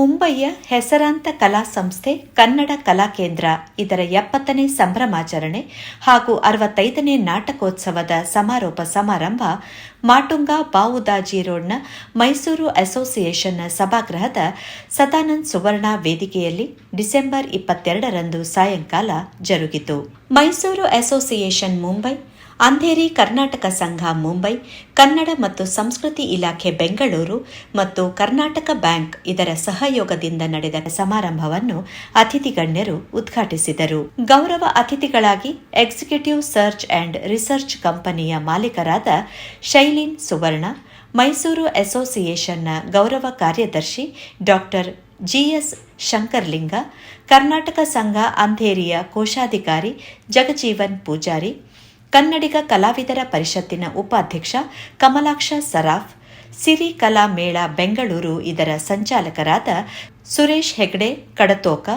ಮುಂಬಯಿಯ ಹೆಸರಾಂತ ಕಲಾ ಸಂಸ್ಥೆ ಕನ್ನಡ ಕಲಾ ಕೇಂದ್ರ ಇದರ ಎಪ್ಪತ್ತನೇ ಸಂಭ್ರಮಾಚರಣೆ ಹಾಗೂ ಅರವತ್ತೈದನೇ ನಾಟಕೋತ್ಸವದ ಸಮಾರೋಪ ಸಮಾರಂಭ ಮಾಟುಂಗ ಬಾವುದಾಜಿ ರೋಡ್ನ ಮೈಸೂರು ಅಸೋಸಿಯೇಷನ್ನ ಸಭಾಗೃಹದ ಸದಾನಂದ್ ಸುವರ್ಣ ವೇದಿಕೆಯಲ್ಲಿ ಡಿಸೆಂಬರ್ ಇಪ್ಪತ್ತೆರಡರಂದು ಸಾಯಂಕಾಲ ಜರುಗಿತು. ಮೈಸೂರು ಅಸೋಸಿಯೇಷನ್ ಮುಂಬೈ ಅಂಧೇರಿ ಕರ್ನಾಟಕ ಸಂಘ ಮುಂಬೈ, ಕನ್ನಡ ಮತ್ತು ಸಂಸ್ಕೃತಿ ಇಲಾಖೆ ಬೆಂಗಳೂರು ಮತ್ತು ಕರ್ನಾಟಕ ಬ್ಯಾಂಕ್ ಇದರ ಸಹಯೋಗದಿಂದ ನಡೆದ ಸಮಾರಂಭವನ್ನು ಅತಿಥಿ ಗಣ್ಯರು ಉದ್ಘಾಟಿಸಿದರು. ಗೌರವ ಅತಿಥಿಗಳಾಗಿ ಎಕ್ಸಿಕ್ಯೂಟಿವ್ ಸರ್ಚ್ ಅಂಡ್ ರಿಸರ್ಚ್ ಕಂಪನಿಯ ಮಾಲೀಕರಾದ ಶೈಲಿನ್ ಸುವರ್ಣ, ಮೈಸೂರು ಅಸೋಸಿಯೇಷನ್ನ ಗೌರವ ಕಾರ್ಯದರ್ಶಿ ಡಾಕ್ಟರ್ ಜಿಎಸ್ ಶಂಕರ್ಲಿಂಗ, ಕರ್ನಾಟಕ ಸಂಘ ಅಂಧೇರಿಯ ಕೋಶಾಧಿಕಾರಿ ಜಗಜೀವನ್ ಪೂಜಾರಿ ಕನ್ನಡಿಗ ಕಲಾವಿದರ ಪರಿಷತ್ತಿನ ಉಪಾಧ್ಯಕ್ಷ ಕಮಲಾಕ್ಷ ಸರಾಫ್, ಸಿರಿ ಕಲಾ ಮೇಳ ಬೆಂಗಳೂರು ಇದರ ಸಂಚಾಲಕರಾದ ಸುರೇಶ್ ಹೆಗ್ಡೆ, ಕಡತೋಕ,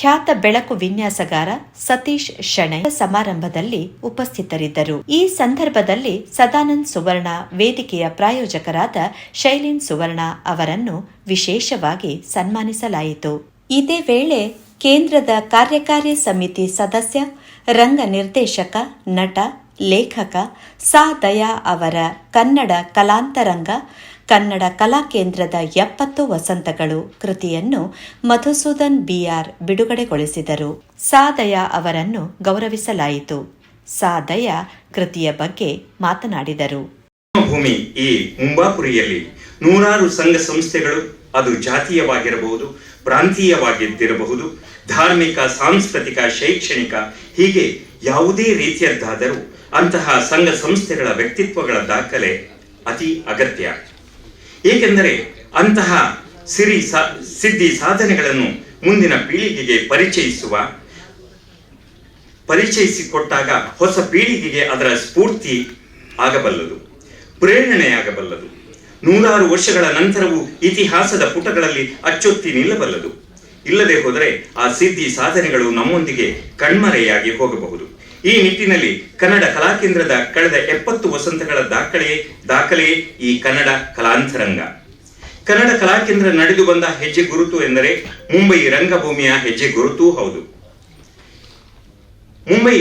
ಖ್ಯಾತ ಬೆಳಕು ವಿನ್ಯಾಸಗಾರ ಸತೀಶ್ ಶೆಣೈ ಸಮಾರಂಭದಲ್ಲಿ ಉಪಸ್ಥಿತರಿದ್ದರು. ಈ ಸಂದರ್ಭದಲ್ಲಿ ಸದಾನಂದ್ ಸುವರ್ಣ ವೇದಿಕೆಯ ಪ್ರಾಯೋಜಕರಾದ ಶೈಲಿನ್ ಸುವರ್ಣ ಅವರನ್ನು ವಿಶೇಷವಾಗಿ ಸನ್ಮಾನಿಸಲಾಯಿತು. ಇದೇ ವೇಳೆ ಕೇಂದ್ರದ ಕಾರ್ಯಕಾರಿ ಸಮಿತಿ ಸದಸ್ಯ ರಂಗ ನಿರ್ದೇಶಕ, ನಟ, ಲೇಖಕ ಸಾ ದಯಾ ಅವರ ಕನ್ನಡ ಕಲಾಂತರಂಗ, ಕನ್ನಡ ಕಲಾ ಕೇಂದ್ರದ ಎಪ್ಪತ್ತು ವಸಂತಗಳು ಕೃತಿಯನ್ನು ಮಧುಸೂದನ್ ಬಿಆರ್ ಬಿಡುಗಡೆಗೊಳಿಸಿದರು. ಸಾ ದಯಾ ಅವರನ್ನು ಗೌರವಿಸಲಾಯಿತು. ಸಾ ದಯಾ ಕೃತಿಯ ಬಗ್ಗೆ ಮಾತನಾಡಿದರು. ಭೂಮಿ ಈ ಮುಂಬಾಪುರಿಯಲ್ಲಿ ನೂರಾರು ಸಂಘ ಸಂಸ್ಥೆಗಳು ಅದು ಜಾತೀಯವಾಗಿರಬಹುದು, ಪ್ರಾಂತೀಯವಾಗಿದ್ದಿರಬಹುದು ಧಾರ್ಮಿಕ, ಸಾಂಸ್ಕೃತಿಕ, ಶೈಕ್ಷಣಿಕ, ಹೀಗೆ ಯಾವುದೇ ರೀತಿಯದ್ದಾದರೂ ಅಂತಹ ಸಂಘ ಸಂಸ್ಥೆಗಳ ವ್ಯಕ್ತಿತ್ವಗಳ ದಾಖಲೆ ಅತಿ ಅಗತ್ಯ. ಏಕೆಂದರೆ ಅಂತಹ ಸಿರಿ ಸಾ, ಸಿದ್ಧಿ ಸಾಧನೆಗಳನ್ನು ಮುಂದಿನ ಪೀಳಿಗೆಗೆ ಪರಿಚಯಿಸುವ, ಪರಿಚಯಿಸಿಕೊಟ್ಟಾಗ ಹೊಸ ಪೀಳಿಗೆಗೆ ಅದರ ಸ್ಫೂರ್ತಿ ಆಗಬಲ್ಲದು, ಪ್ರೇರಣೆಯಾಗಬಲ್ಲದು. ನೂರಾರು ವರ್ಷಗಳ ನಂತರವೂ ಇತಿಹಾಸದ ಪುಟಗಳಲ್ಲಿ ಅಚ್ಚೊತ್ತಿ ನಿಲ್ಲಬಲ್ಲದು. ಇಲ್ಲದೆ ಹೋದರೆ ಆ ಸಿದ್ಧಿ ಸಾಧನೆಗಳು ನಮ್ಮೊಂದಿಗೆ ಕಣ್ಮರೆಯಾಗಿ ಹೋಗಬಹುದು. ಈ ನಿಟ್ಟಿನಲ್ಲಿ ಕನ್ನಡ ಕಲಾಕೇಂದ್ರದ ಕಳೆದ ಎಪ್ಪತ್ತು ವಸಂತಗಳ ದಾಖಲೆ ದಾಖಲೆ ಈ ಕನ್ನಡ ಕಲಾಂತರಂಗ. ಕನ್ನಡ ಕಲಾಕೇಂದ್ರ ನಡೆದು ಬಂದ ಹೆಜ್ಜೆ ಗುರುತು ಎಂದರೆ ಮುಂಬೈ ರಂಗಭೂಮಿಯ ಹೆಜ್ಜೆ ಗುರುತೂ ಹೌದು. ಮುಂಬೈ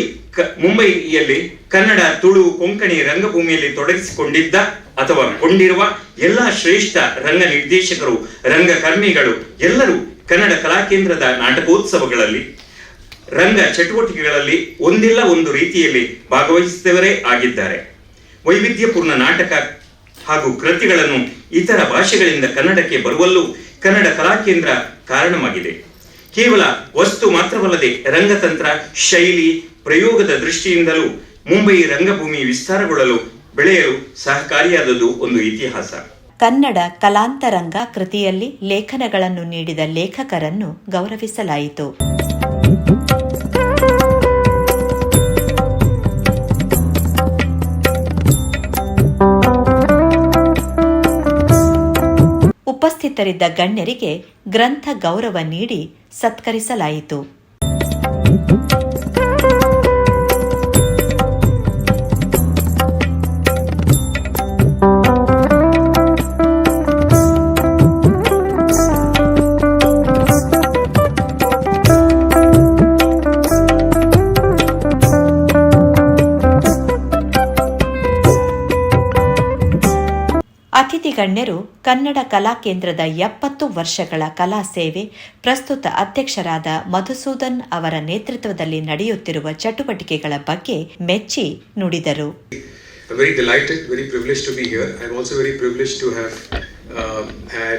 ಮುಂಬೈಯಲ್ಲಿ ಕನ್ನಡ ತುಳು ಕೊಂಕಣಿ ರಂಗಭೂಮಿಯಲ್ಲಿ ತೊಡಗಿಸಿಕೊಂಡಿದ್ದ ಅಥವಾ ಕೊಂಡಿರುವ ಎಲ್ಲಾ ಶ್ರೇಷ್ಠ ರಂಗ ನಿರ್ದೇಶಕರು ರಂಗಕರ್ಮಿಗಳು ಎಲ್ಲರೂ ಕನ್ನಡ ಕಲಾಕೇಂದ್ರದ ನಾಟಕೋತ್ಸವಗಳಲ್ಲಿ, ರಂಗ ಚಟುವಟಿಕೆಗಳಲ್ಲಿ ಒಂದಿಲ್ಲ ಒಂದು ರೀತಿಯಲ್ಲಿ ಭಾಗವಹಿಸಿದವರೇ ಆಗಿದ್ದಾರೆ. ವೈವಿಧ್ಯಪೂರ್ಣ ನಾಟಕ ಹಾಗೂ ಕೃತಿಗಳನ್ನು ಇತರ ಭಾಷೆಗಳಿಂದ ಕನ್ನಡಕ್ಕೆ ಬರುವಲ್ಲೂ ಕನ್ನಡ ಕಲಾಕೇಂದ್ರ ಕಾರಣವಾಗಿದೆ. ಕೇವಲ ವಸ್ತು ಮಾತ್ರವಲ್ಲದೆ ರಂಗತಂತ್ರ, ಶೈಲಿ, ಪ್ರಯೋಗದ ದೃಷ್ಟಿಯಿಂದಲೂ ಮುಂಬಯಿ ರಂಗಭೂಮಿ ವಿಸ್ತಾರಗೊಳ್ಳಲು ಬೆಳೆಯಲು ಸಹಕಾರಿಯಾದದ್ದು ಒಂದು ಇತಿಹಾಸ. ಕನ್ನಡ ಕಲಾಂತರಂಗ ಕೃತಿಯಲ್ಲಿ ಲೇಖನಗಳನ್ನು ನೀಡಿದ ಲೇಖಕರನ್ನು ಗೌರವಿಸಲಾಯಿತು. ಉಪಸ್ಥಿತರಿದ್ದ ಗಣ್ಯರಿಗೆ ಗ್ರಂಥ ಗೌರವ ನೀಡಿ ಸತ್ಕರಿಸಲಾಯಿತು. ಗಣ್ಯರು ಕನ್ನಡ ಕಲಾ ಕೇಂದ್ರದ ಎಪ್ಪತ್ತು ವರ್ಷಗಳ ಕಲಾ ಸೇವೆ ಪ್ರಸ್ತುತ ಅಧ್ಯಕ್ಷರಾದ ಮಧುಸೂದನ್ ಅವರ ನೇತೃತ್ವದಲ್ಲಿ ನಡೆಯುತ್ತಿರುವ ಚಟುವಟಿಕೆಗಳ ಬಗ್ಗೆ ಮೆಚ್ಚಿ ನುಡಿದರು um, uh,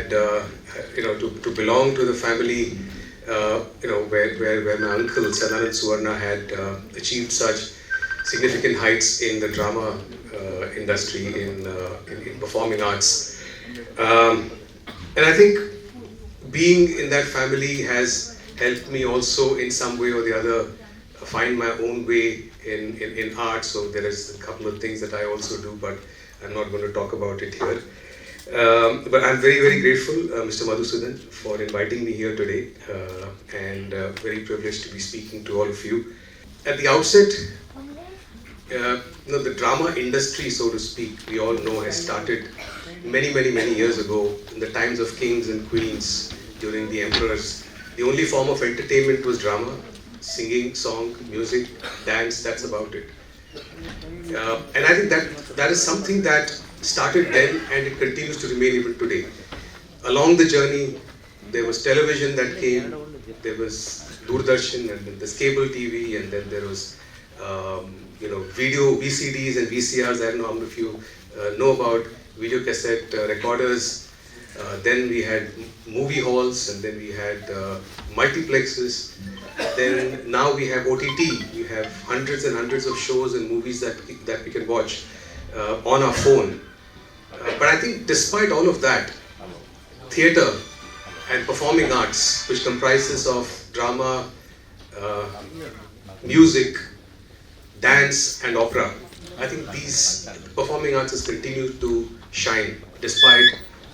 uh, uh, significant heights in the drama uh, industry, in, uh, in, in performing arts. Um, and I think being in that family has helped me also in some way or the other find my own way in, in, in art. So there is a couple of things that I also do, but I'm not going to talk about it here. Um, but I'm very, very grateful, uh, Mr. Madhusudan, for inviting me here today, uh, and uh, very privileged to be speaking to all of you. At the outset, uh, you know, the drama industry, so to speak, we all know has started many, many, many years ago in the times of kings and queens during the emperors, the only form of entertainment was drama, singing, song, music, dance. That's about it. Uh, and I think that that is something that started then and it continues to remain even today. Along the journey, there was television that came, there was Doordarshan, and then there's cable TV, and then there was um, you know video VCDs and VCRs. I don't know how many of you uh, know about video cassette uh, recorders. Uh, then we had movie halls, and then we had uh, multiplexes. Then now we have OTT. We have hundreds and hundreds of shows and movies that that we can watch on our phone. But I think despite all of that, theatre and performing arts, which comprises of drama, uh, music, dance, and opera, I think these performing arts has continued to shine despite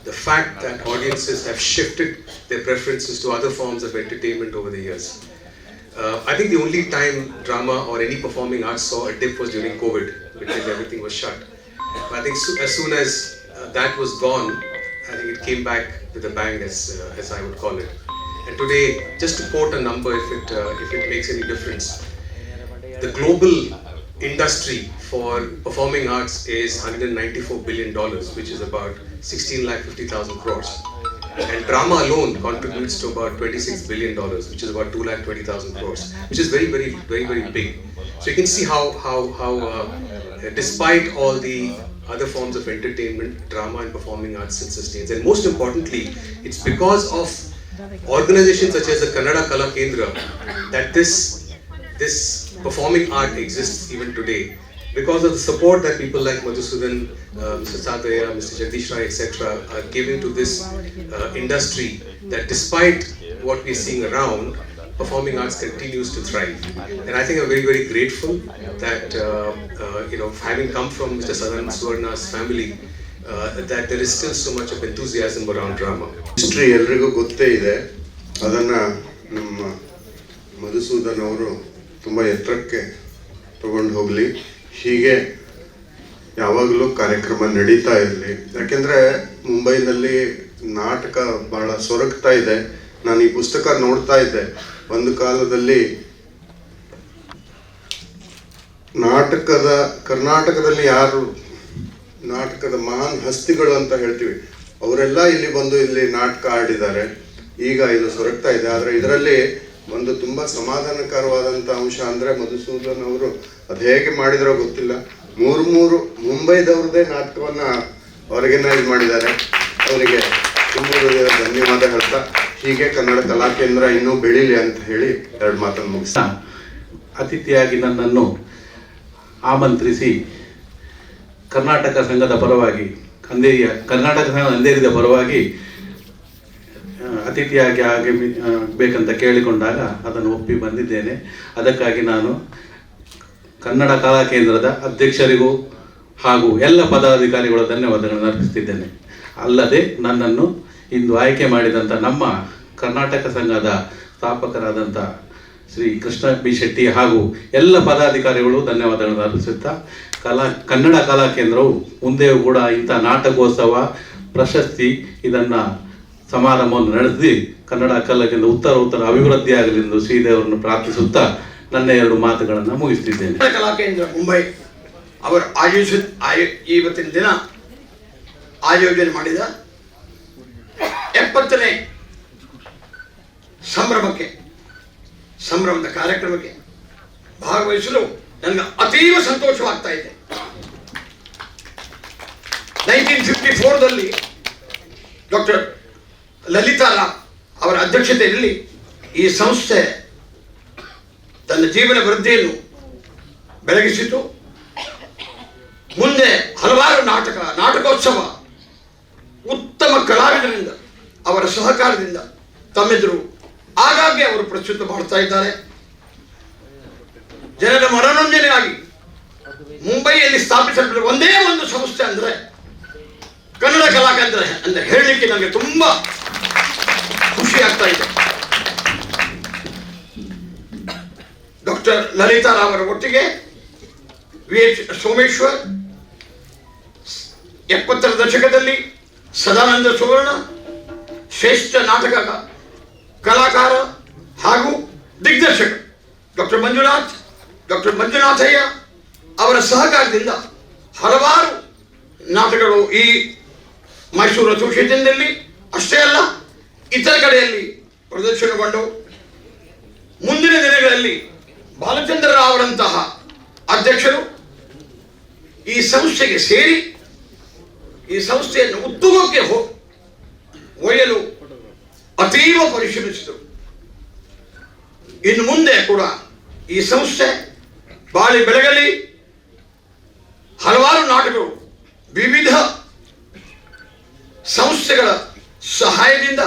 the fact that audiences have shifted their preferences to other forms of entertainment over the years. Uh, I think the only time drama or any performing arts saw a dip was during COVID because everything was shut. But I think so, as soon as uh, that was gone, I think it came back with a bang, as, uh, as I would call it. And today, just to quote a number, if it, uh, if it makes any difference, the global industry for performing arts is 194 billion dollars, which is about 16 lakh 50,000 crores. And drama alone contributes to about 26 billion dollars, which is about 2 lakh 20,000 crores, which is very, very, very, very big. So you can see how, how, how uh, despite all the other forms of entertainment, drama and performing arts still sustains. And most importantly, it's because of organizations such as the Kannada Kala Kendra that this this performing art exists even today because of the support that people like Madhusudan, uh, Mr. Sadaya, Mr. Jagdish Rai, etc. are giving to this uh, industry that despite what we're seeing around, performing arts continues to thrive. And I think I'm very, very grateful that, uh, uh, you know, having come from Mr. Sadan Suvarna's family, uh, that there is still so much of enthusiasm around drama. History ಎಲ್ರಿಗೂ ಗೊತ್ತೇ ಇದೆ ಅದನ್ನು ನಮ್ಮ ಮಧುಸೂದನ್ ಅವರು ತುಂಬ ಎತ್ತರಕ್ಕೆ ತಗೊಂಡು ಹೋಗಲಿ. ಹೀಗೆ ಯಾವಾಗಲೂ ಕಾರ್ಯಕ್ರಮ ನಡೀತಾ ಇರಲಿ. ಯಾಕೆಂದರೆ ಮುಂಬೈನಲ್ಲಿ ನಾಟಕ ಭಾಳ ಸೊರಗ್ತಾ ಇದೆ. ನಾನು ಈ ಪುಸ್ತಕ ನೋಡ್ತಾ ಇದ್ದೆ. ಒಂದು ಕಾಲದಲ್ಲಿ ನಾಟಕದ, ಕರ್ನಾಟಕದಲ್ಲಿ ಯಾರು ನಾಟಕದ ಮಹಾನ್ ಹಸ್ತಿಗಳು ಅಂತ ಹೇಳ್ತೀವಿ. ಅವರೆಲ್ಲ ಇಲ್ಲಿ ಬಂದು ಇಲ್ಲಿ ನಾಟಕ ಆಡಿದ್ದಾರೆ. ಈಗ ಇದು ಸೊರಗ್ತಾ ಇದೆ. ಆದರೆ ಇದರಲ್ಲಿ ಒಂದು ತುಂಬ ಸಮಾಧಾನಕರವಾದಂಥ ಅಂಶ ಅಂದರೆ ಮಧುಸೂದನ್ ಅವರು ಅದು ಹೇಗೆ ಮಾಡಿದ್ರೋ ಗೊತ್ತಿಲ್ಲ. ಮೂರು ಮೂರು ಮುಂಬೈದವ್ರದ್ದೇ ನಾಟಕವನ್ನು ಆರ್ಗನೈಸ್ ಮಾಡಿದ್ದಾರೆ. ಅವರಿಗೆ ತುಂಬ ಧನ್ಯವಾದ ಹೇಳ್ತಾ, ಹೀಗೆ ಕನ್ನಡ ಕಲಾ ಕೇಂದ್ರ ಇನ್ನೂ ಬೆಳೀಲಿ ಅಂತ ಹೇಳಿ ಎರಡು ಮಾತನ್ನು ಮುಗಿಸ್ತಾ. ಅತಿಥಿಯಾಗಿ ನನ್ನನ್ನು ಆಮಂತ್ರಿಸಿ, ಕರ್ನಾಟಕ ಸಂಘದ ಪರವಾಗಿ ಕಂದೇರಿಯ ಕರ್ನಾಟಕ ಸಂಘ ಅಂಧೇರಿದ ಪರವಾಗಿ ಅತಿಥಿಯಾಗಿ ಆಗಮಿ ಆ, ಬೇಕಂತ ಕೇಳಿಕೊಂಡಾಗ ಅದನ್ನು ಒಪ್ಪಿ ಬಂದಿದ್ದೇನೆ. ಅದಕ್ಕಾಗಿ ನಾನು ಕನ್ನಡ ಕಲಾ ಕೇಂದ್ರದ ಅಧ್ಯಕ್ಷರಿಗೂ ಹಾಗೂ ಎಲ್ಲ ಪದಾಧಿಕಾರಿಗಳ ಧನ್ಯವಾದಗಳನ್ನು ಅರ್ಪಿಸುತ್ತಿದ್ದೇನೆ. ಅಲ್ಲದೆ ನನ್ನನ್ನು ಇಂದು ಆಯ್ಕೆ ಮಾಡಿದಂಥ ನಮ್ಮ ಕರ್ನಾಟಕ ಸಂಘದ ಸ್ಥಾಪಕರಾದಂಥ ಶ್ರೀ ಕೃಷ್ಣ ಬಿ ಶೆಟ್ಟಿ ಹಾಗೂ ಎಲ್ಲ ಪದಾಧಿಕಾರಿಗಳು ಧನ್ಯವಾದಗಳನ್ನು ಅರ್ಪಿಸುತ್ತಾ ಕಲಾ ಕನ್ನಡ ಕಲಾ ಕೇಂದ್ರವು ಮುಂದೆಯೂ ಕೂಡ ಇಂಥ ನಾಟಕೋತ್ಸವ ಪ್ರಶಸ್ತಿ ಇದನ್ನು ಸಮಾರಂಭವನ್ನು ನಡೆಸಿ ಕನ್ನಡ ಕಲಾ ಉತ್ತರ ಉತ್ತರ ಅಭಿವೃದ್ಧಿ ಆಗಲಿ ಎಂದು ಶ್ರೀದೇವರನ್ನು ಪ್ರಾರ್ಥಿಸುತ್ತಾ ನನ್ನ ಎರಡು ಮಾತುಗಳನ್ನು ಮುಗಿಸುತ್ತಿದ್ದೇನೆ ಕಲಾ ಕೇಂದ್ರ ಮುಂಬೈ ಅವರು ಆಯೋಜಿಸ ಆಯೋ ಇವತ್ತಿನ ದಿನ ಆಯೋಜನೆ ಮಾಡಿದ ಎಪ್ಪತ್ತನೇ ಸಂಭ್ರಮಕ್ಕೆ, ಸಂಭ್ರಮದ ಕಾರ್ಯಕ್ರಮಕ್ಕೆ ಭಾಗವಹಿಸಲು ನನಗೆ ಅತೀವ ಸಂತೋಷವಾಗ್ತಾ ಇದೆ. ನೈನ್ಟೀನ್ ಫಿಫ್ಟಿ ಫೋರ್ದಲ್ಲಿ ಡಾಕ್ಟರ್ ಲಲಿತಾ ರಾಮ್ ಅವರ ಅಧ್ಯಕ್ಷತೆಯಲ್ಲಿ ಈ ಸಂಸ್ಥೆ ತನ್ನ ಜೀವನ ವೃದ್ಧಿಯನ್ನು ಬೆಳಗಿಸಿತು. ಮುಂದೆ ಹಲವಾರು ನಾಟಕ, ನಾಟಕೋತ್ಸವ ಉತ್ತಮ ಕಲಾವಿದರಿಂದ, ಅವರ ಸಹಕಾರದಿಂದ ತಮ್ಮೆದುರು ಆಗಾಗ್ಗೆ ಅವರು ಪ್ರಸ್ತುತ ಮಾಡ್ತಾ ಇದ್ದಾರೆ. ಜನರ ಮನೋರಂಜನೆಯಾಗಿ ಮುಂಬೈಯಲ್ಲಿ ಸ್ಥಾಪಿಸಲ್ಪಟ್ಟ ಒಂದೇ ಒಂದು ಸಂಸ್ಥೆ ಅಂದ್ರೆ ಕನ್ನಡ ಕಲಾಕೇಂದ್ರ ಅಂತ ಹೇಳಲಿಕ್ಕೆ ನನಗೆ ತುಂಬಾ ಖುಷಿ ಆಗ್ತಾ ಇದೆ. ಡಾಕ್ಟರ್ ಲಲಿತಾ ರಾವ್ ಅವರ ಒಟ್ಟಿಗೆ ವಿ ಎಚ್ ಸೋಮೇಶ್ವರ್ ಎಪ್ಪತ್ತರ ದಶಕದಲ್ಲಿ ಸದಾನಂದ ಸುವರ್ಣ, ಶ್ರೇಷ್ಠ ನಾಟಕ ಕಲಾಕಾರ ಹಾಗೂ ದಿಗ್ದರ್ಶಕ ಡಾಕ್ಟರ್ ಮಂಜುನಾಥ್ ಡಾಕ್ಟರ್ ಮಂಜುನಾಥಯ್ಯ ಅವರ ಸಹಕಾರದಿಂದ ಹಲವಾರು ನಾಟಕಗಳು ಈ ಮೈಸೂರು ಅಸೋಸಿಯೇಷನ್ನಲ್ಲಿ ಅಷ್ಟೇ ಅಲ್ಲ ಇತರ ಕಡೆಯಲ್ಲಿ ಪ್ರದರ್ಶನಗೊಂಡು ಮುಂದಿನ ದಿನಗಳಲ್ಲಿ ಬಾಲಚಂದ್ರ ಅವರಂತಹ ಅಧ್ಯಕ್ಷರು ಈ ಸಂಸ್ಥೆಗೆ ಸೇರಿ ಈ ಸಂಸ್ಥೆಯನ್ನು ಉತ್ತುಗಕ್ಕೆ ಹೋ, ಒಯ್ಯಲು ಅತೀವ ಪರಿಶ್ರಮಿಸಿದರು. ಇನ್ನು ಮುಂದೆ ಕೂಡ ಈ ಸಂಸ್ಥೆ ಬಾಳಿ ಬೆಳಗಲಿ ಹಲವಾರು ನಾಟಕಗಳು, ವಿವಿಧ ಸಂಸ್ಥೆಗಳ ಸಹಾಯದಿಂದ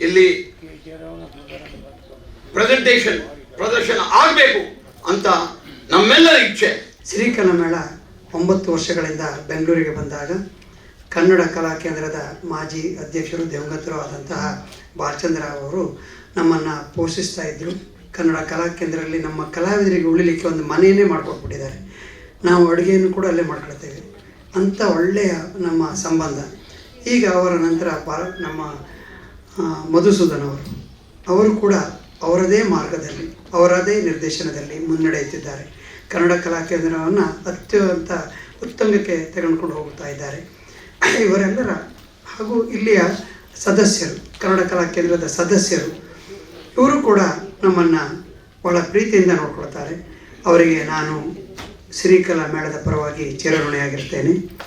ಇಲ್ಲಿ ಪ್ರೆಸೆಂಟೇಷನ್ ಪ್ರದರ್ಶನ ಆಗಬೇಕು ಅಂತ ನಮ್ಮೆಲ್ಲರ ಇಚ್ಛೆ. ಶ್ರೀಕಲ ಮೇಳ ಒಂಬತ್ತು ವರ್ಷಗಳಿಂದ ಬೆಂಗಳೂರಿಗೆ ಬಂದಾಗ ಕನ್ನಡ ಕಲಾ ಕೇಂದ್ರದ ಮಾಜಿ ಅಧ್ಯಕ್ಷರು ದಿವಂಗತರು ಆದಂತಹ ಭಾಲಚಂದ್ರ ಅವರು ನಮ್ಮನ್ನು ಪೋಷಿಸ್ತಾ ಇದ್ದರು ಕನ್ನಡ ಕಲಾ ಕೇಂದ್ರದಲ್ಲಿ ನಮ್ಮ ಕಲಾವಿದರಿಗೆ ಉಳಿಲಿಕ್ಕೆ ಒಂದು ಮನೆಯೇ ಮಾಡಿಕೊಟ್ಬಿಟ್ಟಿದ್ದಾರೆ. ನಾವು ಅಡುಗೆಯನ್ನು ಕೂಡ ಅಲ್ಲೇ ಮಾಡ್ಕೊಳ್ತೇವೆ ಅಂಥ ಒಳ್ಳೆಯ ನಮ್ಮ ಸಂಬಂಧ. ಈಗ ಅವರ ನಂತರ ಬಾ ನಮ್ಮ ಮಧುಸೂದನ್ ಅವರು. ಅವರು ಕೂಡ ಅವರದೇ ಮಾರ್ಗದಲ್ಲಿ, ಅವರದೇ ನಿರ್ದೇಶನದಲ್ಲಿ ಮುನ್ನಡೆಯುತ್ತಿದ್ದಾರೆ. ಕನ್ನಡ ಕಲಾ ಕೇಂದ್ರವನ್ನು ಅತ್ಯಂತ ಉತ್ತಮಕ್ಕೆ ತೆಗೆದುಕೊಂಡು ಹೋಗ್ತಾ ಇದ್ದಾರೆ. ಇವರೆಲ್ಲರ ಹಾಗೂ ಇಲ್ಲಿಯ ಸದಸ್ಯರು, ಕನ್ನಡ ಕಲಾ ಕೇಂದ್ರದ ಸದಸ್ಯರು, ಇವರು ಕೂಡ ನಮ್ಮನ್ನು ಬಹಳ ಪ್ರೀತಿಯಿಂದ ನೋಡ್ಕೊಳ್ತಾರೆ. ಅವರಿಗೆ ನಾನು ಶ್ರೀಕಲಾ ಮೇಳದ ಪರವಾಗಿ ಚಿರಋಣಿಯಾಗಿರ್ತೇನೆ.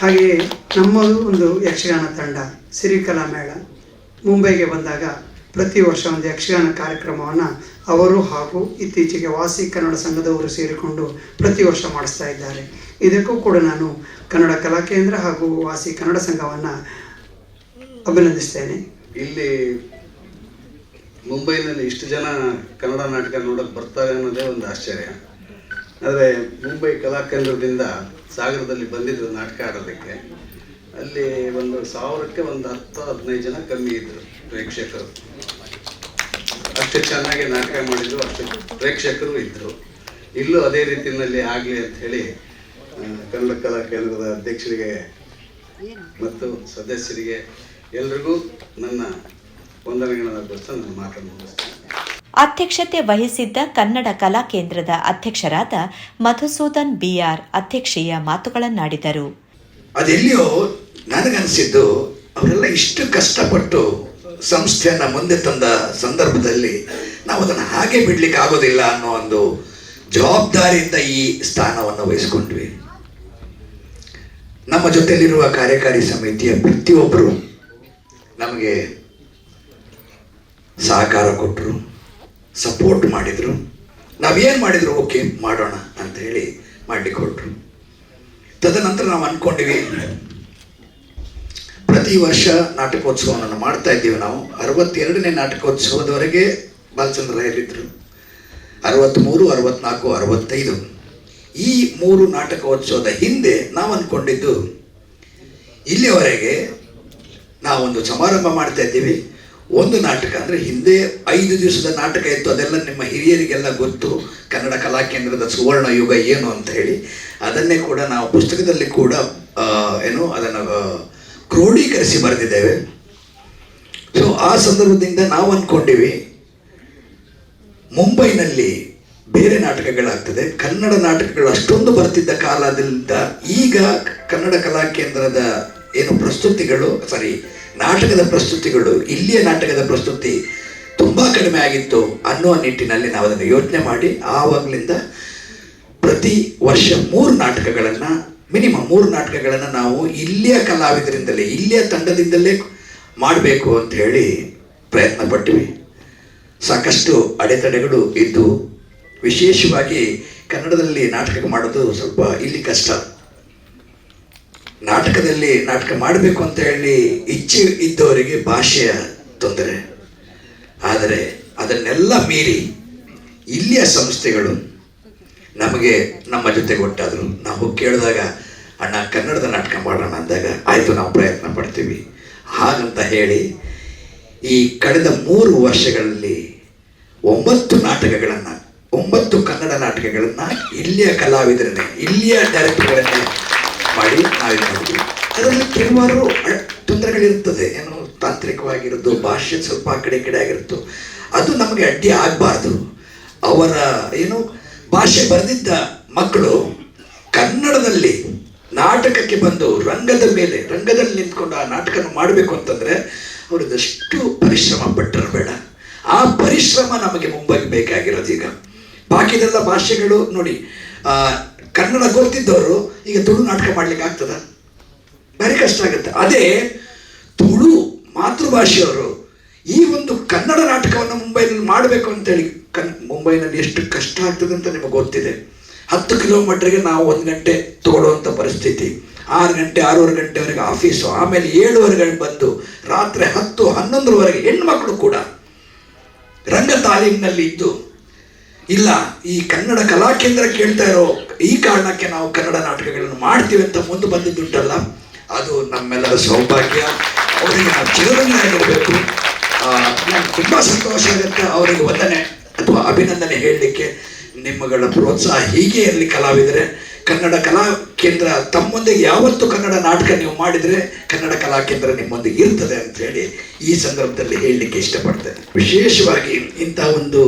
ಹಾಗೆಯೇ ನಮ್ಮದು ಒಂದು ಯಕ್ಷಗಾನ ತಂಡ, ಸಿರಿಕಲಾ ಮೇಳ. ಮುಂಬೈಗೆ ಬಂದಾಗ ಪ್ರತಿ ವರ್ಷ ಒಂದು ಯಕ್ಷಗಾನ ಕಾರ್ಯಕ್ರಮವನ್ನು ಅವರು ಹಾಗೂ ಇತ್ತೀಚೆಗೆ ವಾಸಿ ಕನ್ನಡ ಸಂಘದವರು ಸೇರಿಕೊಂಡು ಪ್ರತಿ ವರ್ಷ ಮಾಡಿಸ್ತಾ ಇದ್ದಾರೆ. ಇದಕ್ಕೂ ಕೂಡ ನಾನು ಕನ್ನಡ ಕಲಾ ಕೇಂದ್ರ ಹಾಗೂ ವಾಸಿ ಕನ್ನಡ ಸಂಘವನ್ನು ಅಭಿನಂದಿಸ್ತೇನೆ. ಇಲ್ಲಿ ಮುಂಬೈನಲ್ಲಿ ಇಷ್ಟು ಜನ ಕನ್ನಡ ನಾಟಕ ನೋಡೋಕೆ ಬರ್ತಾರೆ ಅನ್ನೋದೇ ಒಂದು ಆಶ್ಚರ್ಯ. ಆದರೆ ಮುಂಬೈ ಕಲಾಕೇಂದ್ರದಿಂದ ಸಾಗರದಲ್ಲಿ ಬಂದಿದ್ರು ನಾಟಕ ಆಡೋದಕ್ಕೆ, ಅಲ್ಲಿ ಒಂದು ಸಾವಿರಕ್ಕೆ ಒಂದು ಹತ್ತು, ಹದಿನೈದು ಜನ ಕಮ್ಮಿ ಇದ್ದರು ಪ್ರೇಕ್ಷಕರು. ಅಷ್ಟು ಚೆನ್ನಾಗಿ ನಾಟಕ ಮಾಡಿದ್ರು, ಅಷ್ಟು ಪ್ರೇಕ್ಷಕರು ಇದ್ದರು ಇಲ್ಲೂ ಅದೇ ರೀತಿಯಲ್ಲಿ ಆಗಲಿ ಅಂತ ಹೇಳಿ ಕನ್ನಡ ಕಲಾ ಕೇಂದ್ರದ ಅಧ್ಯಕ್ಷರಿಗೆ ಮತ್ತು ಸದಸ್ಯರಿಗೆ ಎಲ್ರಿಗೂ ನನ್ನ ವಂದನೆಗಳನ್ನು ಬರ್ತಾ ನಾನು ಮಾತನ್ನು ಅಧ್ಯಕ್ಷತೆ ವಹಿಸಿದ್ದ ಕನ್ನಡ ಕಲಾ ಕೇಂದ್ರದ ಅಧ್ಯಕ್ಷರಾದ ಮಧುಸೂದನ್ ಬಿಆರ್ ಅಧ್ಯಕ್ಷೀಯ ಮಾತುಗಳನ್ನಾಡಿದರು. ಅದೆಲ್ಲಿಯೋ ನನಗನ್ಸಿದ್ದು ಅವರೆಲ್ಲ ಇಷ್ಟು ಕಷ್ಟಪಟ್ಟು ಸಂಸ್ಥೆಯನ್ನ ಮುಂದೆ ತಂದ ಸಂದರ್ಭದಲ್ಲಿ ನಾವು ಅದನ್ನು ಹಾಗೆ ಬಿಡ್ಲಿಕ್ಕೆ ಆಗೋದಿಲ್ಲ ಅನ್ನೋ ಒಂದು ಜವಾಬ್ದಾರಿಯಿಂದ ಈ ಸ್ಥಾನವನ್ನು ವಹಿಸಿಕೊಂಡ್ವಿ. ನಮ್ಮ ಜೊತೆಯಲ್ಲಿರುವ ಕಾರ್ಯಕಾರಿ ಸಮಿತಿಯ ಪ್ರತಿಯೊಬ್ಬರು ನಮಗೆ ಸಹಕಾರ ಕೊಟ್ಟರು ಸಪೋರ್ಟ್ ಮಾಡಿದರು. ನಾವೇನು ಮಾಡಿದ್ರು? ಓಕೆ, ಮಾಡೋಣ ಅಂತ ಹೇಳಿ ಮಾಡ್ಲಿಕ್ಕೆ ಹೊರಟ್ರು. ತದನಂತರ ನಾವು ಅಂದ್ಕೊಂಡಿವಿ ಪ್ರತಿ ವರ್ಷ ನಾಟಕೋತ್ಸವವನ್ನು ಮಾಡ್ತಾ ಇದ್ದೀವಿ ನಾವು. ಅರವತ್ತೆರಡನೇ ನಾಟಕೋತ್ಸವದವರೆಗೆ ಬಾಲಚಂದ್ರ ರಾಯರಿದ್ದರು ಅರವತ್ತ್ಮೂರು ಅರವತ್ನಾಲ್ಕು, ಅರವತ್ತೈದು. ಈ ಮೂರು ನಾಟಕೋತ್ಸವದ ಹಿಂದೆ ನಾವು ಅಂದ್ಕೊಂಡಿದ್ದು ಇಲ್ಲಿಯವರೆಗೆ ನಾವೊಂದು ಸಮಾರಂಭ ಮಾಡ್ತಾ ಇದ್ದೀವಿ. ಒಂದು ನಾಟಕ ಅಂದರೆ ಹಿಂದೆ ಐದು ದಿವಸದ ನಾಟಕ ಇತ್ತು, ಅದೆಲ್ಲ ನಿಮ್ಮ ಹಿರಿಯರಿಗೆಲ್ಲ ಗೊತ್ತು. ಕನ್ನಡ ಕಲಾ ಕೇಂದ್ರದ ಸುವರ್ಣ ಯುಗ ಏನು ಅಂತ ಹೇಳಿ. ಅದನ್ನೇ ಕೂಡ ನಾವು ಪುಸ್ತಕದಲ್ಲಿ ಕೂಡ ಏನು, ಅದನ್ನು ಕ್ರೋಢೀಕರಿಸಿ ಬರೆದಿದ್ದೇವೆ. ಸೊ ಆ ಸಂದರ್ಭದಿಂದ ನಾವು ಅಂದ್ಕೊಂಡಿವಿ ಮುಂಬೈನಲ್ಲಿ ಬೇರೆ ನಾಟಕಗಳಾಗ್ತದೆ. ಕನ್ನಡ ನಾಟಕಗಳು ಅಷ್ಟೊಂದು ಬರ್ತಿದ್ದ ಕಾಲದಿಂದ ಈಗ ಕನ್ನಡ ಕಲಾ ಕೇಂದ್ರದ ಏನು ಪ್ರಸ್ತುತಿಗಳು ಸಾರಿ ನಾಟಕದ ಪ್ರಸ್ತುತಿಗಳು, ಇಲ್ಲಿಯ ನಾಟಕದ ಪ್ರಸ್ತುತಿ ತುಂಬ ಕಡಿಮೆ ಆಗಿತ್ತು ಅನ್ನುವ ನಿಟ್ಟಿನಲ್ಲಿ ನಾವು ಅದನ್ನು ಯೋಚನೆ ಮಾಡಿ, ಆವಾಗಲಿಂದ ಪ್ರತಿ ವರ್ಷ ಮೂರು ನಾಟಕಗಳನ್ನು, ಮಿನಿಮಮ್ ಮೂರು ನಾಟಕಗಳನ್ನು ನಾವು ಇಲ್ಲಿಯ ಕಲಾವಿದರಿಂದಲೇ, ಇಲ್ಲಿಯ ತಂಡದಿಂದಲೇ ಮಾಡಬೇಕು ಅಂತ ಹೇಳಿ ಪ್ರಯತ್ನ ಪಟ್ಟಿವಿ. ಸಾಕಷ್ಟು ಅಡೆತಡೆಗಳು ಇದ್ದು, ವಿಶೇಷವಾಗಿ ಕನ್ನಡದಲ್ಲಿ ನಾಟಕ ಮಾಡೋದು ಸ್ವಲ್ಪ ಇಲ್ಲಿ ಕಷ್ಟ. ನಾಟಕದಲ್ಲಿ ನಾಟಕ ಮಾಡಬೇಕು ಅಂತ ಹೇಳಿ ಇಚ್ಛೆ ಇದ್ದವರಿಗೆ ಭಾಷೆಯ ತೊಂದರೆ. ಆದರೆ ಅದನ್ನೆಲ್ಲ ಮೀರಿ ಇಲ್ಲಿಯ ಸಂಸ್ಥೆಗಳು ನಮಗೆ ನಮ್ಮ ಜೊತೆ ಒಟ್ಟಾದರು. ನಾವು ಕೇಳಿದಾಗ, ಅಣ್ಣ, ಕನ್ನಡದ ನಾಟಕ ಮಾಡೋಣ ಅಂದಾಗ, ಆಯಿತು, ನಾವು ಪ್ರಯತ್ನ ಪಡ್ತೀವಿ ಹಾಗಂತ ಹೇಳಿ ಈ ಕಳೆದ ಮೂರು ವರ್ಷಗಳಲ್ಲಿ ಒಂಬತ್ತು ನಾಟಕಗಳನ್ನು, ಒಂಬತ್ತು ಕನ್ನಡ ನಾಟಕಗಳನ್ನು ಇಲ್ಲಿಯ ಕಲಾವಿದರನ್ನೇ ಇಲ್ಲಿಯ ಡೈರೆಕ್ಟರ್ಗಳನ್ನೇ ಮಾಡಿ ಮಾಡಿದ್ವಿ ಅದರಲ್ಲಿ ಕೆಲವಾರು ತೊಂದರೆಗಳಿರುತ್ತದೆ ಏನು ತಾಂತ್ರಿಕವಾಗಿರೋದು ಭಾಷೆ ಸ್ವಲ್ಪ ಆ ಕಡೆ ಈ ಕಡೆ ಆಗಿರುತ್ತೋ. ಅದು ನಮಗೆ ಅಡ್ಡಿ ಆಗಬಾರ್ದು. ಅವರ, ಏನು, ಭಾಷೆ ಬರೆದಿದ್ದ ಮಕ್ಕಳು ಕನ್ನಡದಲ್ಲಿ ನಾಟಕಕ್ಕೆ ಬಂದು ರಂಗದ ಮೇಲೆ, ರಂಗದಲ್ಲಿ ನಿಂತ್ಕೊಂಡು ಆ ನಾಟಕ ಮಾಡಬೇಕು ಅಂತಂದರೆ ಅವರದಷ್ಟು ಪರಿಶ್ರಮ ಪಟ್ಟರು ಬೇಡ. ಆ ಪರಿಶ್ರಮ ನಮಗೆ ಮುಂಬೈಗೆ ಬೇಕಾಗಿರೋದು ಈಗ. ಬಾಕಿದೆಲ್ಲ ಭಾಷೆಗಳು ನೋಡಿ ಕನ್ನಡ ಗೊತ್ತಿದ್ದವರು ಈಗ ತುಳು ನಾಟಕ ಮಾಡ್ಲಿಕ್ಕೆ ಆಗ್ತದ? ಭಾರಿ ಕಷ್ಟ ಆಗುತ್ತೆ. ಅದೇ ತುಳು ಮಾತೃಭಾಷೆಯವರು ಈ ಒಂದು ಕನ್ನಡ ನಾಟಕವನ್ನು ಮುಂಬೈನಲ್ಲಿ ಮಾಡಬೇಕು ಅಂತೇಳಿ ಕನ್, ಮುಂಬೈನಲ್ಲಿ ಎಷ್ಟು ಕಷ್ಟ ಆಗ್ತದೆ ಅಂತ ನಿಮಗೆ ಗೊತ್ತಿದೆ. ಹತ್ತು ಕಿಲೋಮೀಟರ್ಗೆ ನಾವು ಒಂದು ಗಂಟೆ ತಗೊಳ್ಳುವಂಥ ಪರಿಸ್ಥಿತಿ. ಆರು ಗಂಟೆ, ಆರೂವರೆ ಗಂಟೆವರೆಗೆ ಆಫೀಸು, ಆಮೇಲೆ ಏಳುವರೆಗೆ ಬಂದು ರಾತ್ರಿ ಹತ್ತು, ಹನ್ನೊಂದರವರೆಗೆ ಹೆಣ್ಮಕ್ಳು ಕೂಡ ರಂಗ ತಾಲೀಮಿನಲ್ಲಿ ಇದ್ದು ಇಲ್ಲ, ಈ ಕನ್ನಡ ಕಲಾ ಕೇಂದ್ರ ಕೇಳ್ತಾ ಇರೋ ಈ ಕಾರಣಕ್ಕೆ ನಾವು ಕನ್ನಡ ನಾಟಕಗಳನ್ನು ಮಾಡ್ತೀವಿ ಅಂತ ಮುಂದೆ ಬಂದಿದ್ದುಂಟಲ್ಲ, ಅದು ನಮ್ಮೆಲ್ಲರ ಸೌಭಾಗ್ಯ. ಅವರಿಗೆ ನಾವು ಚಿರಋಣಿಯಾಗಿರಬೇಕು ನಂಗೆ ತುಂಬ ಸಂತೋಷ ಆಗುತ್ತೆ ಅವರಿಗೆ ವಂದನೆ ಅಥವಾ ಅಭಿನಂದನೆ ಹೇಳಲಿಕ್ಕೆ, ನಿಮ್ಮಗಳ ಪ್ರೋತ್ಸಾಹ ಹೀಗೆ ಇರಲಿ ಕಲಾವಿದರೆ. ಕನ್ನಡ ಕಲಾ ಕೇಂದ್ರ ತಮ್ಮೊಂದಿಗೆ ಯಾವತ್ತು ಕನ್ನಡ ನಾಟಕ ನೀವು ಮಾಡಿದರೆ ಕನ್ನಡ ಕಲಾ ಕೇಂದ್ರ ನಿಮ್ಮೊಂದಿಗೆ ಇರ್ತದೆ ಅಂತ ಹೇಳಿ ಈ ಸಂದರ್ಭದಲ್ಲಿ ಹೇಳಲಿಕ್ಕೆ ಇಷ್ಟಪಡ್ತೇನೆ. ವಿಶೇಷವಾಗಿ ಇಂಥ ಒಂದು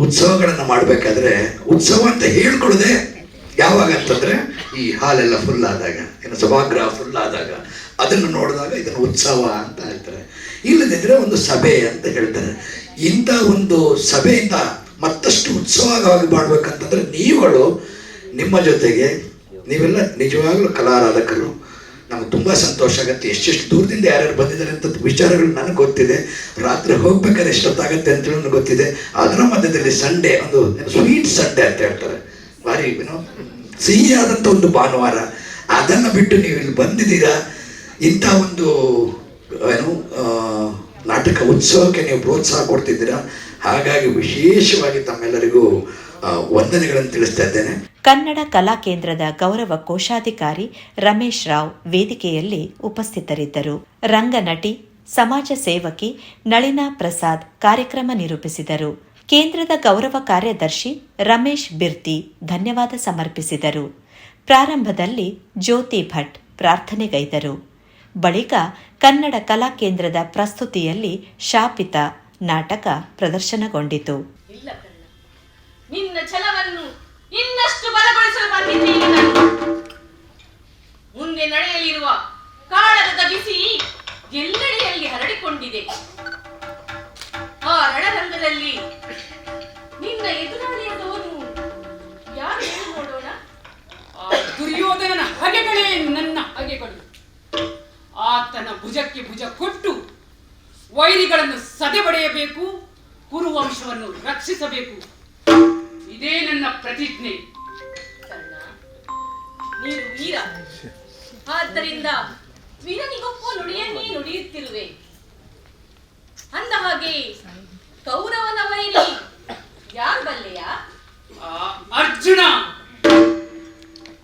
ಉತ್ಸವಗಳನ್ನು ಮಾಡಬೇಕಾದ್ರೆ ಉತ್ಸವ ಅಂತ ಹೇಳ್ಕೊಳ್ಳದೆ ಯಾವಾಗ ಅಂತಂದ್ರೆ ಈ ಹಾಲೆಲ್ಲ ಫುಲ್ ಆದಾಗ, ಏನು ಸಭಾಗ್ರಹ ಫುಲ್ ಆದಾಗ, ಅದನ್ನು ನೋಡಿದಾಗ ಇದನ್ನು ಉತ್ಸವ ಅಂತ ಹೇಳ್ತಾರೆ. ಇಲ್ಲದಿದ್ರೆ ಒಂದು ಸಭೆ ಅಂತ ಹೇಳ್ತಾರೆ. ಇಂಥ ಒಂದು ಸಭೆಯಿಂದ ಮತ್ತಷ್ಟು ಉತ್ಸವವಾಗಿ ಮಾಡ್ಬೇಕಂತಂದ್ರೆ ನೀವುಗಳು ನಿಮ್ಮ ಜೊತೆಗೆ ನೀವೆಲ್ಲ ನಿಜವಾಗ್ಲೂ ಕಲಾರಾಧಕರು. ನಮ್ಗೆ ತುಂಬ ಸಂತೋಷ ಆಗುತ್ತೆ. ಎಷ್ಟೆಷ್ಟು ದೂರದಿಂದ ಯಾರ್ಯಾರು ಬಂದಿದ್ದಾರೆ ಅಂತ ವಿಚಾರಗಳು ನನಗೆ ಗೊತ್ತಿದೆ. ರಾತ್ರಿ ಹೋಗ್ಬೇಕಾದ್ರೆ ಎಷ್ಟೊತ್ತಾಗತ್ತೆ ಅಂತ ನನಗೆ ಗೊತ್ತಿದೆ. ಅದರ ಮಧ್ಯದಲ್ಲಿ ಸಂಡೇ ಒಂದು ಸ್ವೀಟ್ ಸಂಡೇ ಅಂತ ಹೇಳ್ತಾರೆ. ಭಾರಿ ಏನೋ ಸಿಹಿಯಾದಂಥ ಒಂದು ಭಾನುವಾರ. ಅದನ್ನು ಬಿಟ್ಟು ನೀವು ಇಲ್ಲಿ ಬಂದಿದ್ದೀರಾ? ಇಂಥ ಒಂದು ಏನು ನಾಟಕ ಉತ್ಸವಕ್ಕೆ ನೀವು ಪ್ರೋತ್ಸಾಹ ಕೊಡ್ತಿದ್ದೀರಾ? ಹಾಗಾಗಿ ವಿಶೇಷವಾಗಿ ತಮ್ಮೆಲ್ಲರಿಗೂ ವಂದನೆಗಳನ್ನು ತಿಳಿಸ್ತಾ ಇದ್ದೇನೆ. ಕನ್ನಡ ಕಲಾ ಕೇಂದ್ರದ ಗೌರವ ಕೋಶಾಧಿಕಾರಿ ರಮೇಶ್ ರಾವ್ ವೇದಿಕೆಯಲ್ಲಿ ಉಪಸ್ಥಿತರಿದ್ದರು. ರಂಗನಟಿ ಸಮಾಜ ಸೇವಕಿ ನಳಿನಾ ಪ್ರಸಾದ್ ಕಾರ್ಯಕ್ರಮ ನಿರೂಪಿಸಿದರು. ಕೇಂದ್ರದ ಗೌರವ ಕಾರ್ಯದರ್ಶಿ ರಮೇಶ್ ಬಿರ್ತಿ ಧನ್ಯವಾದ ಸಮರ್ಪಿಸಿದರು. ಪ್ರಾರಂಭದಲ್ಲಿ ಜ್ಯೋತಿ ಭಟ್ ಪ್ರಾರ್ಥನೆಗೈದರು. ಬಳಿಕ ಕನ್ನಡ ಕಲಾ ಕೇಂದ್ರದ ಪ್ರಸ್ತುತಿಯಲ್ಲಿ ಶಾಪಿತ ನಾಟಕ ಪ್ರದರ್ಶನಗೊಂಡಿತು. ನಿನ್ನ ಛಲವನ್ನು ಇನ್ನಷ್ಟು ಬಲಗೊಳಿಸಲು ಬಂದಿದ್ದೀನಿ ಮುಂದೆ ನಡೆಯಲಿರುವ ಕಾಳಗದ ಬಿಸಿ ಎಲ್ಲೆಡೆಯಲ್ಲಿ ಹರಡಿಕೊಂಡಿದೆ. ಆ ರಣರಂಗದಲ್ಲಿ ನಿನ್ನ ಎದುರಾಳಿಯಾದವನು ಯಾರು ಹೇಳು ನೋಡೋಣ? ಆ ದುರ್ಯೋಧನನ ಹಗೆಗಳೇ ನನ್ನ ಹಗೆಗಳು. ಆತನ ಭುಜಕ್ಕೆ ಭುಜ ಕೊಟ್ಟು ವೈರಿಗಳನ್ನು ಸದೆ ಸದೆಬಡೆಯಬೇಕು, ಕುರುವಂಶವನ್ನು ರಕ್ಷಿಸಬೇಕು. ಇದೇ ನನ್ನ ಪ್ರತಿಜ್ಞೆ. ಕರ್ಣ ನೀನು ವೀರ. ಆದ್ದರಿಂದ ವೀರನಿಗೊಪ್ಪು ನುಡಿಯನ್ನೇ ನುಡಿಯುತ್ತಿರುವೆ. ಅಂದ ಹಾಗೆ ಕೌರವನ ವೈರಿ ಯಾರು ಬಲ್ಲೆಯ? ಅರ್ಜುನ!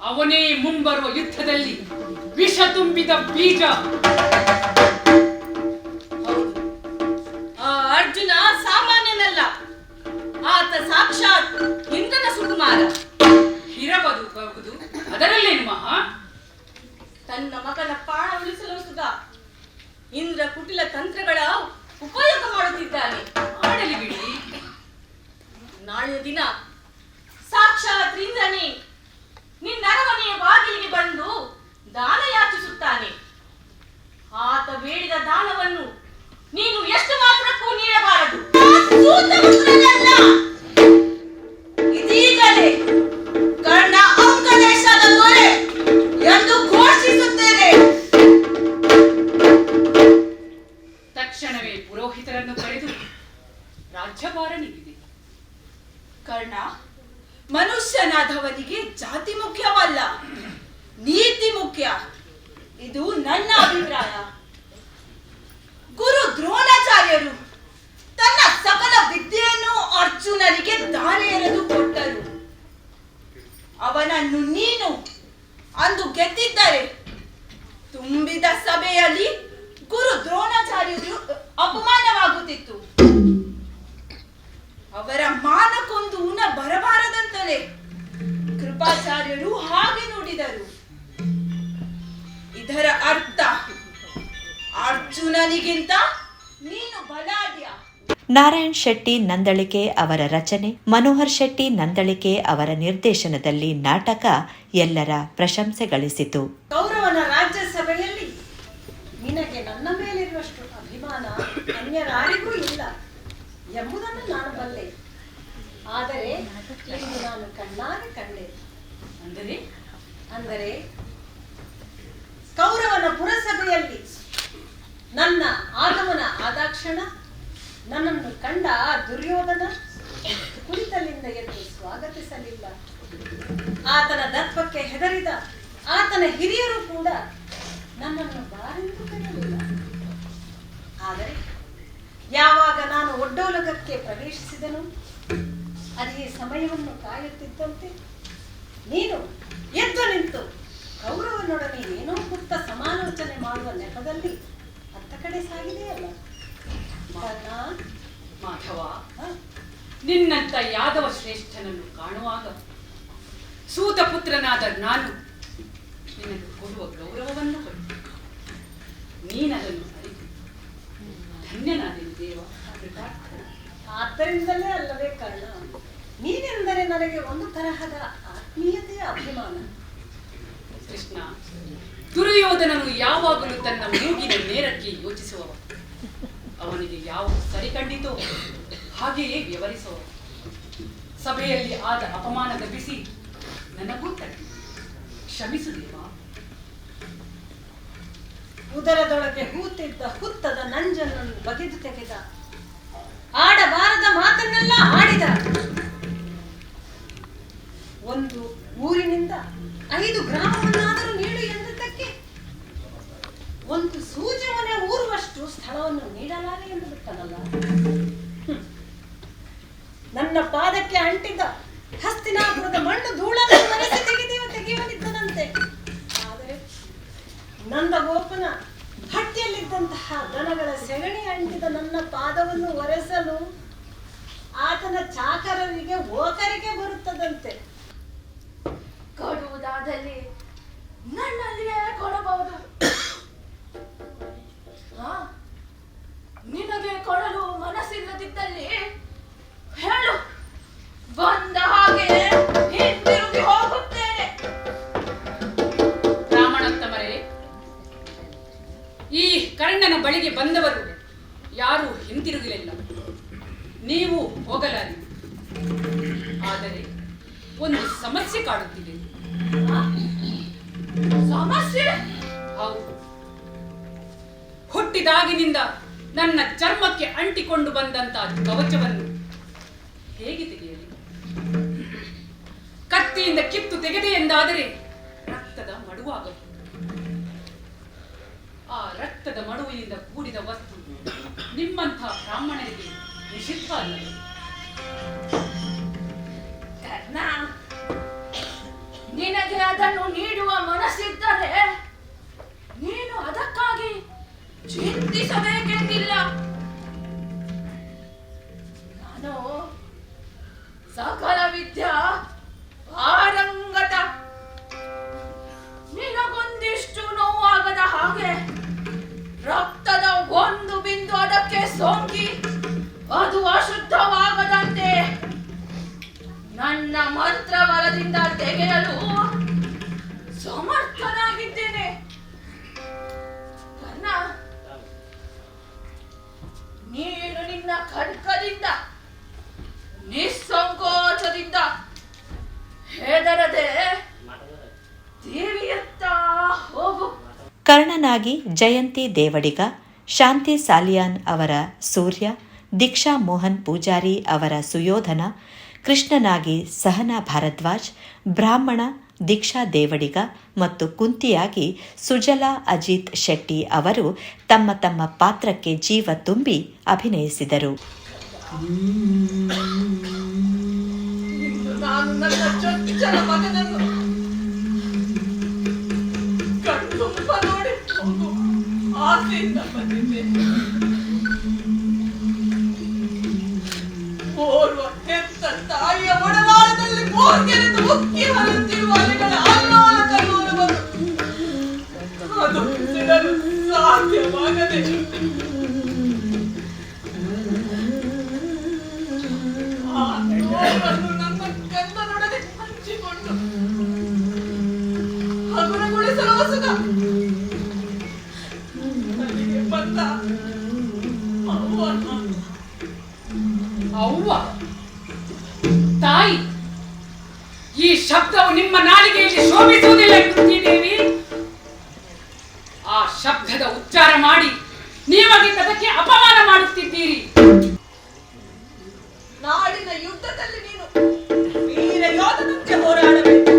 ಅವನೇ ಮುಂಬರುವ ಯುದ್ಧದಲ್ಲಿ ವಿಷ ತುಂಬಿದ ಬೀಜ. ಆತ ಸಾಕ್ಷಾತ್ ಇಂದ್ರನ ಸುಕುಮಾರ. ಇರಬಹುದು ಬಹುದು ಅದರಲ್ಲೇನು ಮಹಾ? ತನ್ನ ಮಗನ ಪ್ರಾಣ ಉಳಿಸಲು ಸುಧ ಇಂದ್ರ ಕುಟಿಲ ತಂತ್ರಗಳ ಉಪಯೋಗ ಮಾಡುತ್ತಿದ್ದಾನೆ. ಮಾಡಲಿ ಬಿಡಿ. ನಾಳೆಯ ದಿನ ಸಾಕ್ಷಾತ್ ಇಂದ್ರನೇ ನಿನ್ನ ಅರಮನೆಯ ಬಾಗಿಲಿಗೆ ಬಂದು ನನಗಿಂತ ನೀನು ಬಲಾಢ್ಯ. ನಾರಾಯಣ್ ಶೆಟ್ಟಿ ನಂದಳಿಕೆ ಅವರ ರಚನೆ ಮನೋಹರ್ ಶೆಟ್ಟಿ ನಂದಳಿಕೆ ಅವರ ನಿರ್ದೇಶನದಲ್ಲಿ ನಾಟಕ ಎಲ್ಲರ ಪ್ರಶಂಸೆ ಗಳಿಸಿತು. ಗೌರವನ ರಾಜ್ಯಸಭೆಯಲ್ಲಿ ನಿನಗೆ ನನ್ನ ಮೇಲಿರುವಷ್ಟು ಅಭಿಮಾನ ಅನ್ಯರಾರಿಗೂ ಇಲ್ಲ ಎಂಬುದನ್ನು ನಾನು ಬಲ್ಲೆ. ಆದರೆ ಇಂದು ನಾನು ಕಣ್ಣಾರೆ ಕಂಡೆ. ಅಂದರೆ? ಅಂದರೆ ಕೌರವನ ಪುರಸಭೆಯಲ್ಲಿ ನನ್ನ ಆಗಮನ ಆದಾಕ್ಷಣ, ನನ್ನನ್ನು ಕಂಡ ದುರ್ಯೋಧನ ಕುಳಿತಲ್ಲಿಂದ ಎದ್ದು ಸ್ವಾಗತಿಸಲಿಲ್ಲ. ಆತನ ದತ್ವಕ್ಕೆ ಹೆದರಿದ ಆತನ ಹಿರಿಯರು ಕೂಡ ನನ್ನನ್ನು ಬಾರೆಂದು ಕರೆಯಲಿಲ್ಲ. ಆದರೆ ಯಾವಾಗ ನಾನು ಒಡ್ಡೋಲಗಕ್ಕೆ ಪ್ರವೇಶಿಸಿದನು, ಅದೇ ಸಮಯವನ್ನು ಕಾಯುತ್ತಿದ್ದಂತೆ ನೀನು ಎದ್ದು ನಿಂತು ಕೌರವನೊಡನೆ ಏನೋ ಗುಪ್ತ ಸಮಾಲೋಚನೆ ಮಾಡುವ ನೆಪದಲ್ಲಿ ಕಡೆ ಸಾಗಿದೆಯಲ್ಲ? ಅಲ್ಲ ಮಾಧವ? ನಿನ್ನಂತ ಯಾದವ ಶ್ರೇಷ್ಠನನ್ನು ಕಾಣುವಾಗ ಸೂತ ಪುತ್ರನಾದ ನಾನು ನಿನಗೆ ಕೊಡುವ ಗೌರವವನ್ನು ಕೊಡು ನೀನದನ್ನು ಅರಿತು. ಧನ್ಯನಾದೆನು ದೇವ. ಆದ್ದರಿಂದಲೇ ಅಲ್ಲವೇ ಕರ್ಣ? ನೀನೆಂದರೆ ನನಗೆ ಒಂದು ತರಹದ ಆತ್ಮೀಯತೆಯ ಅಭಿಮಾನ. ಕೃಷ್ಣ ದುರ್ಯೋಧನನು ಯಾವಾಗಲೂ ತನ್ನ ಮೂಗಿನ ನೇರಕ್ಕೆ ಯೋಚಿಸುವವ ಅವನಿಗೆ ಯಾವ ಸರಿ ಕಂಡಿತೋ ಹಾಗೆಯೇ ವಿವರಿಸುವ ಸಭೆಯಲ್ಲಿ ಆದ ಅಪಮಾನದ ಬಿಸಿ ನನಗೂ ತಟ್ಟಿ ಕ್ಷಮಿಸುದೇವಾ ಉದರದೊಳಗೆ ಹೂತಿದ್ದ ಹುತ್ತದ ನಂಜನನ್ನು ಬಗೆದು ತೆಗೆದ. ಆಡಬಾರದ ಮಾತನ್ನೆಲ್ಲ ಆಡಿದ. ಒಂದು ಊರಿನಿಂದ ಐದು ಗ್ರಾಮವನ್ನಾದರೂ ಒಂದು ಸೂಜಿ ಮನೆ ಊರುವಷ್ಟು ಸ್ಥಳವನ್ನು ನೀಡಲಾರೆ ಎಂದು ಬಿಟ್ಟನಲ್ಲ. ನನ್ನ ಪಾದಕ್ಕೆ ಅಂಟಿದ್ದ ಹಸ್ತಿನಾಪುರದ ಮಣ್ಣು ಧೂಳನ್ನು ಮನಸ್ಸು ತೆಗೆಯುವನಿದ್ದನಂತೆ ಆದರೆ ನನ್ನ ಗೋಪನ ಹಟ್ಟಿಯಲ್ಲಿದ್ದಂತಹ ದನಗಳ ಸೆಗಣಿ ಅಂಟಿದ ನನ್ನ ಪಾದವನ್ನು ಒರೆಸಲು ಆತನ ಚಾಕರರಿಗೆ, ಓಕರಿಗೆ ಬರುತ್ತದಂತೆ. ಕೊಡುವುದಾದಲ್ಲಿ ನನ್ನಲ್ಲಿಯೇ ಕೊಡಬಹುದು? ನಿನಗೆ ಕೊಡಲು ಮನಸ್ಸಿಲ್ಲದಿದ್ದಲ್ಲಿ ಹೇಳು. ಬಂದ ಹಾಗೆ ಹಿಂದಿರುಗಿ ಹೋಗುತ್ತೇನೆ. ಬ್ರಾಹ್ಮಣೋತ್ತಮರೇ ಈ ಕರ್ಣನ ಬಳಿಗೆ ಬಂದವರು ಯಾರೂ ಹಿಂತಿರುಗಲಿಲ್ಲ. ನೀವು ಹೋಗಲಾರಿ. ಆದರೆ ಒಂದು ಸಮಸ್ಯೆ ಕಾಡುತ್ತಿದೆ. ಸಮಸ್ಯೆ? ಹುಟ್ಟಿದಾಗಿನಿಂದ ನನ್ನ ಚರ್ಮಕ್ಕೆ ಅಂಟಿಕೊಂಡು ಬಂದಂತ ಕವಚವನ್ನು ಹೇಗೆ ತೆಗೆಯಲಿ? ಕತ್ತಿಯಿಂದ ಕಿತ್ತು ತೆಗೆದೆ ಎಂದಾದರೆ ರಕ್ತದ ಮಡುವಾಗಬಹುದು ಆ ರಕ್ತದ ಮಡುವಿನಿಂದ ಕೂಡಿದ ವಸ್ತು ನಿಮ್ಮಂಥ ಬ್ರಾಹ್ಮಣರಿಗೆ ನಿಷಿದ್ಧ ಅಲ್ಲ. ನಿನಗೆ ಅದನ್ನು ನೀಡುವ ಮನಸ್ಸಿದ್ದರೆ ಚಿಂತಿಸಬೇಕೆಂದಿಲ್ಲ ನಾನು ಜಯಂತಿ ದೇವಡಿಗ, ಶಾಂತಿ ಸಾಲಿಯಾನ್ ಅವರ ಸೂರ್ಯ, ದೀಕ್ಷಾ ಮೋಹನ್ ಪೂಜಾರಿ ಅವರ ಸುಯೋಧನ, ಕೃಷ್ಣನಾಗಿ ಸಹನಾ ಭಾರದ್ವಾಜ್, ಬ್ರಾಹ್ಮಣ ದೀಕ್ಷಾ ದೇವಡಿಗ ಮತ್ತು ಕುಂತಿಯಾಗಿ ಸುಜಲಾ ಅಜಿತ್ ಶೆಟ್ಟಿ ಅವರು ತಮ್ಮ ತಮ್ಮ ಪಾತ್ರಕ್ಕೆ ಜೀವ ತುಂಬಿ ಅಭಿನಯಿಸಿದರು. ನಾನು ನನ್ನ ಆಸೆಯಿಂದ ಬಂದಿದ್ದೆ. ಓರ್ವ ಹೆತ್ತ ತಾಯಿಯ ಒಡಲಾಳದಲ್ಲಿ ಬೋರ್ಗೆರೆದು ಉಕ್ಕಿ ಹರಿಯುತ್ತಿರುವ ಅಲೆಗಳ ಅಲ್ಲೋಲ ಕಲ್ಲೋಲವನ್ನು ಅದು ಬಿಡಲು ಸಾಧ್ಯವಾಗದೆ ಹಗುರಗೊಳಿಸಲು ಹೊಸದ ಅವ್ವ. ತಾಯಿ, ಈ ಶಬ್ದವು ನಿಮ್ಮ ನಾಲಿಗೆಯಲ್ಲಿ ಶೋಭಿಸುವುದಿಲ್ಲ ದೇವಿ ಆ ಶಬ್ದದ ಉಚ್ಚಾರ ಮಾಡಿ ನೀವಾಗಿ ಅದಕ್ಕೆ ಅಪಮಾನ ಮಾಡುತ್ತಿದ್ದೀರಿ. ನಾಡಿನ ಯುದ್ಧದಲ್ಲಿ ನೀನು ವೀರ ಯೋಧನಂತೆ ಹೋರಾಡಬೇಕು.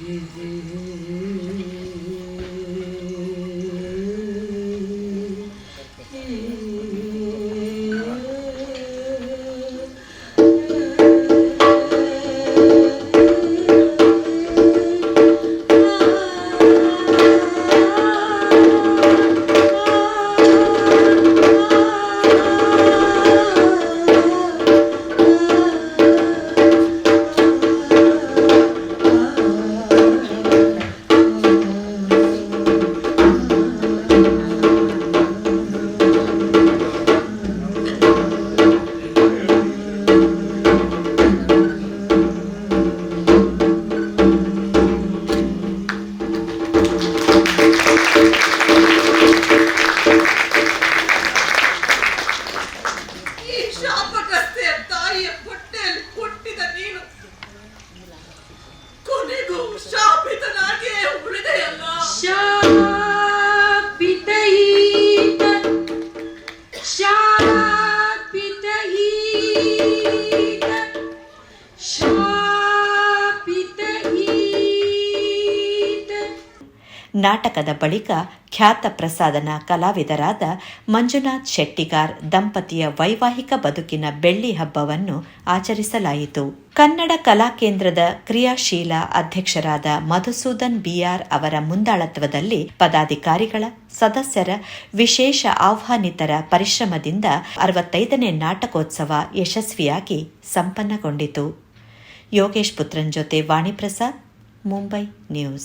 ಈ ನಾಟಕದ ಬಳಿಕ ಖ್ಯಾತ ಪ್ರಸಾದನ ಕಲಾವಿದರಾದ ಮಂಜುನಾಥ್ ಶೆಟ್ಟಿಗಾರ್ ದಂಪತಿಯ ವೈವಾಹಿಕ ಬದುಕಿನ ಬೆಳ್ಳಿ ಹಬ್ಬವನ್ನು ಆಚರಿಸಲಾಯಿತು. ಕನ್ನಡ ಕಲಾ ಕೇಂದ್ರದ ಕ್ರಿಯಾಶೀಲ ಅಧ್ಯಕ್ಷರಾದ ಮಧುಸೂದನ್ ಬಿಆರ್ ಅವರ ಮುಂದಾಳತ್ವದಲ್ಲಿ ಪದಾಧಿಕಾರಿಗಳ, ಸದಸ್ಯರ ವಿಶೇಷ ಆಹ್ವಾನಿತರ ಪರಿಶ್ರಮದಿಂದ ಅರವತ್ತೈದನೇ ನಾಟಕೋತ್ಸವ ಯಶಸ್ವಿಯಾಗಿ ಸಂಪನ್ನಗೊಂಡಿತು. ಯೋಗೇಶ್ ಪುತ್ರನ್ ಜೊತೆ ವಾಣಿಪ್ರಸಾದ್, ಮುಂಬೈ ನ್ಯೂಸ್.